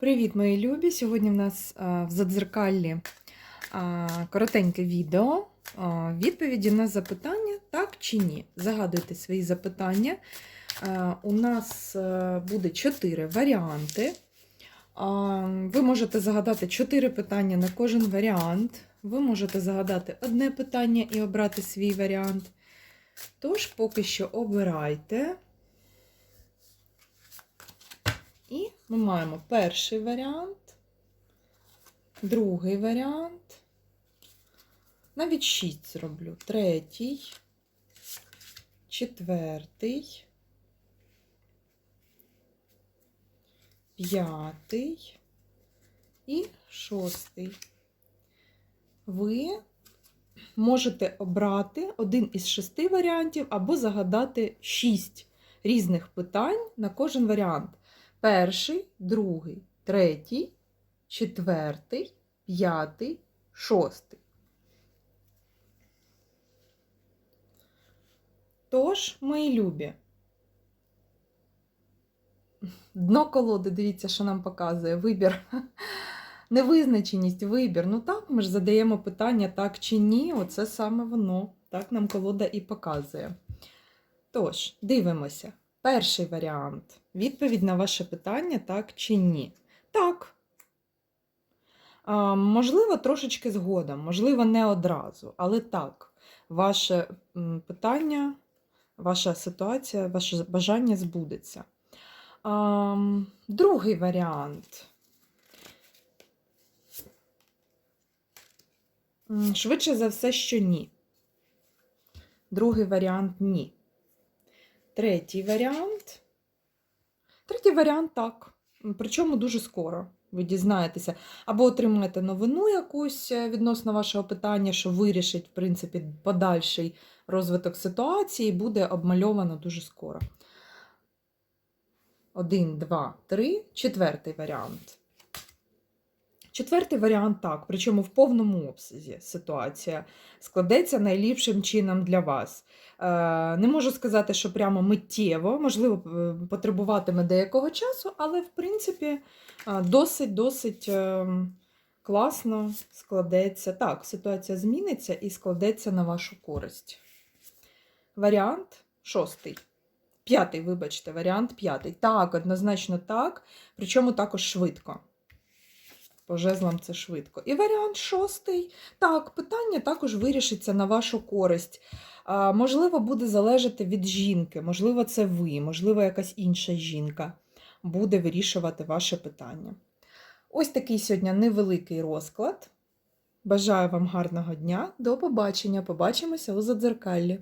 Привіт, мої любі! Сьогодні в нас а, в задзеркаллі а, коротеньке відео. а, Відповіді на запитання так чи ні. Загадуйте свої запитання. У нас е, буде чотири варіанти. А, Ви можете загадати чотири питання на кожен варіант. Ви можете загадати одне питання і обрати свій варіант. Тож, поки що обирайте. І ми маємо перший варіант, другий варіант. Навіть шість зроблю. Третій, четвертий, п'ятий і шостий. Ви можете обрати один із шести варіантів або загадати шість різних питань на кожен варіант. Перший, другий, третій, четвертий, п'ятий, шостий. Тож, мої любі, дно колоди, дивіться, що нам показує вибір. Невизначеність, вибір. Ну так, ми ж задаємо питання так чи ні. Оце саме воно. Так нам колода і показує. Тож, дивимося. Перший варіант. Відповідь на ваше питання так чи ні. Так. Можливо, трошечки згодом, можливо, не одразу, але так, ваше питання, ваша ситуація, ваше бажання збудеться. Другий варіант. Швидше за все, що ні. Другий варіант ні. Третій варіант. Третій варіант так. Причому дуже скоро ви дізнаєтеся. Або отримаєте новину якусь е, відносно вашого питання, що вирішить, в принципі, подальший розвиток ситуації, буде обмальовано дуже скоро. Один, два, три. Четвертий варіант. Четвертий варіант так, причому в повному обсязі ситуація складеться найліпшим чином для вас. Е, Не можу сказати, що прямо миттєво, можливо, е, потребуватиме деякого часу, але в принципі досить-досить класно складеться. Так, ситуація зміниться і складеться на вашу користь. Варіант шостий. П'ятий, вибачте, варіант п'ятий. Так, однозначно так, причому також швидко. По жезлам це швидко. І варіант шостий. Так, питання також вирішиться на вашу користь. А, Можливо, буде залежати від жінки, можливо, це ви, можливо, якась інша жінка буде вирішувати ваше питання. Ось такий сьогодні невеликий розклад. Бажаю вам гарного дня. До побачення. Побачимося у задзеркаллі.